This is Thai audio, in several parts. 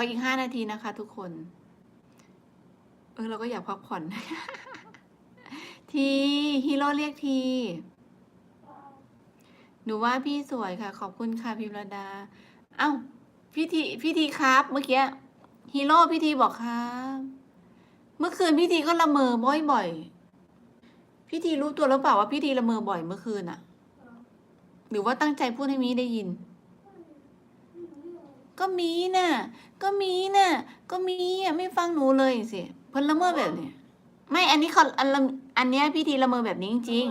ออีกห้านาทีนะคะ ทุกคน เออเราก็อยากพักผ่อน ทีฮีโร่เรียกที หนูว่าพี่สวยค่ะ ขอบคุณค่ะพิมรดา เอ้าพี่ทีพี่ทีครับ เมื่อกี้ฮีโร่พี่ทีบอกครับ เมื่อคืนพี่ทีก็ละเมอบ่อยๆพี่ทีรู้ตัวแล้วเปล่าว่าพี่ทีละเมอบ่อยเมื่อคืนอะหรือว่าตั้งใจพูดให้มีได้ยิน ก็มีน่ะ ก็มีน่ะ ก็มีอะไม่ฟังหนูเลยสิเพิ่นละเมอแบบเนี้ยไม่อันนี้เขาอันละอันเนี้ยพี่ทีละเมอแบบนี้จริง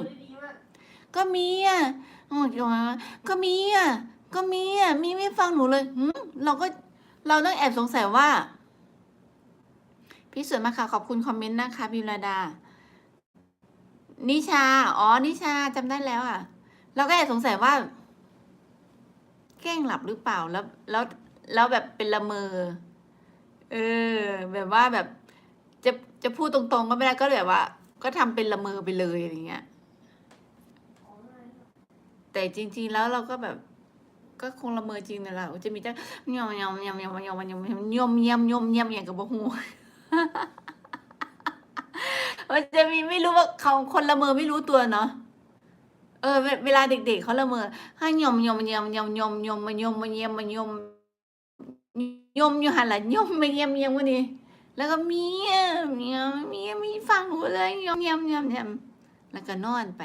ๆก็มีอะโอ้ยก็มีอะก็มีอะมีไม่ฟังหนูเลยหึเราก็เราต้องแอบสงสัยว่า พี่สวยมากค่ะขอบคุณคอมเมนต์นะคะพิมรดา นิชา อ๋อ นิชาจำได้แล้วอะ เราก็แอบสงสัยว่า แกล้งหลับหรือเปล่าแล้วแล้ว แล้วแบบเป็นละเมอ เออ แบบว่าแบบ จะจะพูดตรงๆก็ไม่ได้ก็แบบว่า ก็ทำเป็นละเมอไปเลยอะไรเงี้ย แต่จริง ๆ แล้วเราก็แบบ ก็คงละเมอจริงนั่นแหละจะมีแต่ยอมยอมยอมยอมยอมยอมยอมยอมยอมยอมยอมอย่างกับบ่ฮู้มันจะมีไม่รู้ว่าเขาคนละเมอไม่รู้ตัวเนาะเออ เวเวลาเด็กๆเขาละเมอให้ยอมยอมยอมยอมยอมยอมมายอมมายอมมายอม ยมอยู่หันหลังยมมาเยี่ยมเยี่ยมวันนี้แล้วก็เมียเมียเมียมีฟังหนูเลยยอมยอมยอมยมแล้วก็นอนไป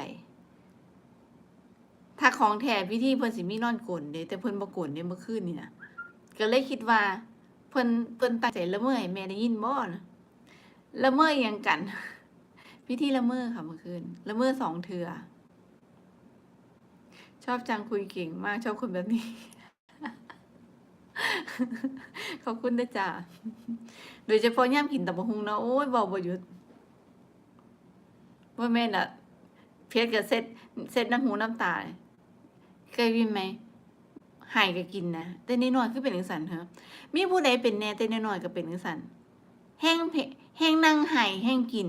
ถ้าของแท้พิธีเพิ่นสิมีนอนกลนเด้แต่เพิ่นบ่กลนเด้เมื่อคืนนี่นะก็เลยคิดว่า เพิ่นเพิ่นตั้งใจละเมอให้แม่ได้ยินบ่นะละเมออิหยังกัน พิธีละเมอค่ะเมื่อคืนละเมอสองเทือชอบจังคุยเก่งมากชอบคนแบบนี้ ขอบคุณนะจ๊ะโดยเฉพาะย่ามกินตับกหุงนะโอ้ยบอกบ่หยุดว่าแม่น่ะ เพชรกับเซ็ตเซ็ตน้ำหูน้ำตาเคยวินไหมหายก็กินนะแต่นิดหน่อยคือเป็นจังสันเหรอมีผู้ใดเป็นแน่แต่นิดหน่อยก็เป็นจังสันแห้งเพแห้งนั่งหายแห้งกิน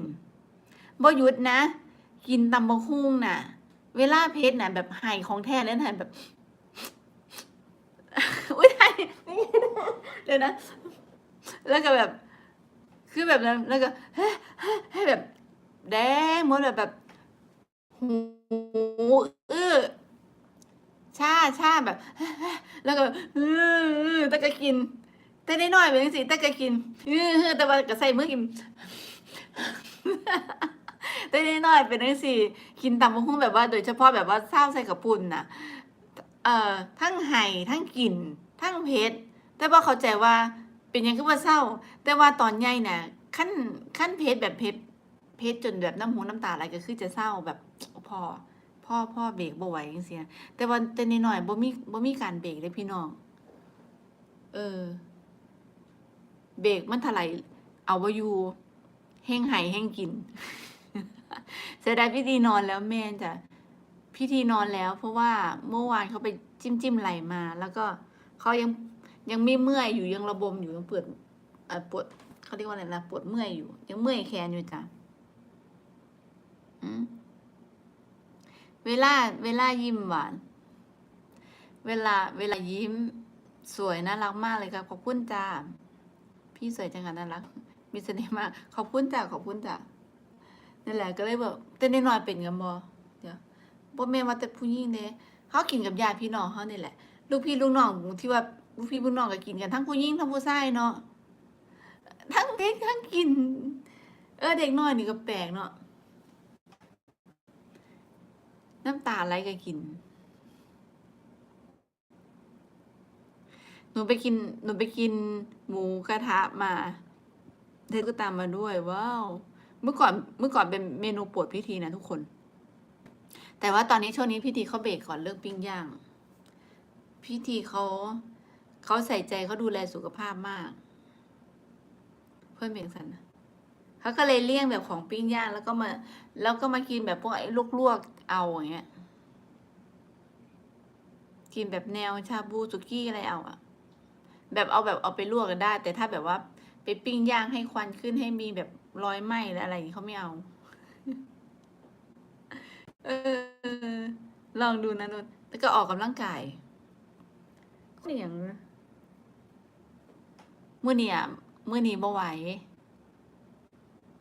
บ่หยุดนะ กินตำบะฮุ่งน่ะ เวลาเพชรน่ะแบบหายของแท้แล้วหายแบบ อุ้ยหาย เดี๋ยวนะ แล้วก็แบบ คือแบบนั้นแล้วก็ให้แบบ แดงหมดแบบแบบหูอื้อชาชาแบบ แล้วก็อื้อต่ก็กิน แต่ได้น้อยเป็นสิต่ก็กินเออแต่ว่าก็ใส่มือกินแต่ได้น้อยเป็นสิกินตำบักหุ่งแบบว่า โดยเฉพาะแบบว่าเศร้าใส่กับปุ่นน่ะ เอ่อทั้งไห่ทั้งกลิ่นทั้งเผ็ด แต่ว่าเข้าใจว่าเป็นยังคือว่าเศร้า แต่ว่าตอนใหญ่น่ะขั้นขั้นเผ็ดแบบเผ็ดเพชรจนแบบน้ำหูน้ำตาอะไหลก็คือจะเศร้าแบบพ่อพ่อพ่อเบรกบ่ไหวจังซี่นะแต่ว่าแต่นหน่อยบ่มีบ่มีการเบรกเลยพี่น้อง เออ เบรกมันถลายเอาบ่อยู่แห้งไห้แห้งกินเสียดายพี่ทีนอนแล้วแม่จ้ะพี่ทีนอนแล้ว เพราะว่าเมื่อวานเขาไปจิ้มจิ้มไหลมา แล้วก็เขายัง ยังไม่เมื่อยอยู่ยังระบมอยู่ยังปวดเอ่อปวดเขาเรียกว่าอะไรนะปวดเมื่อยอยู่ ยังเมื่อยแขนอยู่จ้ะเวลา เวลายิ้มหวาน เวลา เวลายิ้ม สวยน่ารักมากเลยค่ะขอบคุณจ้าพี่สวยจังกันน่ารัก มีเสน่ห์มากขอบคุณจ้าขอบคุณจ้านั่นแหละก็เลยแบบเต้นน้อยเป็นกันบ่เดี๋ยวบ่แม่ว่าแต่ผู้หญิงเด้เขากินกับญาติพี่น้องเขานี่แหละ ลูกพี่ลูกน้องที่ว่า ลูกพี่ลูกน้องก็กินกันทั้งผู้หญิงทั้งผู้ชายเนาะทั้งเด็กทั้งกิน เออเด็กน้อยนี่ก็แปลกเนาะน้ำตาไหลก็กิน หนูไปกิน หนูไปกินหมูกระทะมา เธอก็ตามมาด้วยว้าวเมื่อก่อนเมื่อก่อนเป็นเมนูโปรดพิธีนะทุกคน แต่ว่าตอนนี้ช่วงนี้พิธีเขาเบรกก่อนเรื่องปิ้งย่าง พิธีเขา เขาใส่ใจเขาดูแลสุขภาพมาก เพื่อนเบียงสันนะเขาก็เลยเลี่ยงแบบของปิ้งย่างแล้วก็มา แล้วก็มากินแบบพวกไอ้ลวกๆเอาอย่างเงี้ย กินแบบแนวชาบูสุกี้อะไรเอาอะแบบเอาแบบเอาไปลวกกันได้ แต่ถ้าแบบว่าไปปิ้งย่างให้ควันขึ้นให้มีแบบรอยไหม้และอะไรอย่างงี้เขาไม่เอา เออ ลองดูนะนนแล้วก็ออกกำลังกายก็อย่างนะ มื่อนี้อะมื้อนี้บ่ไหว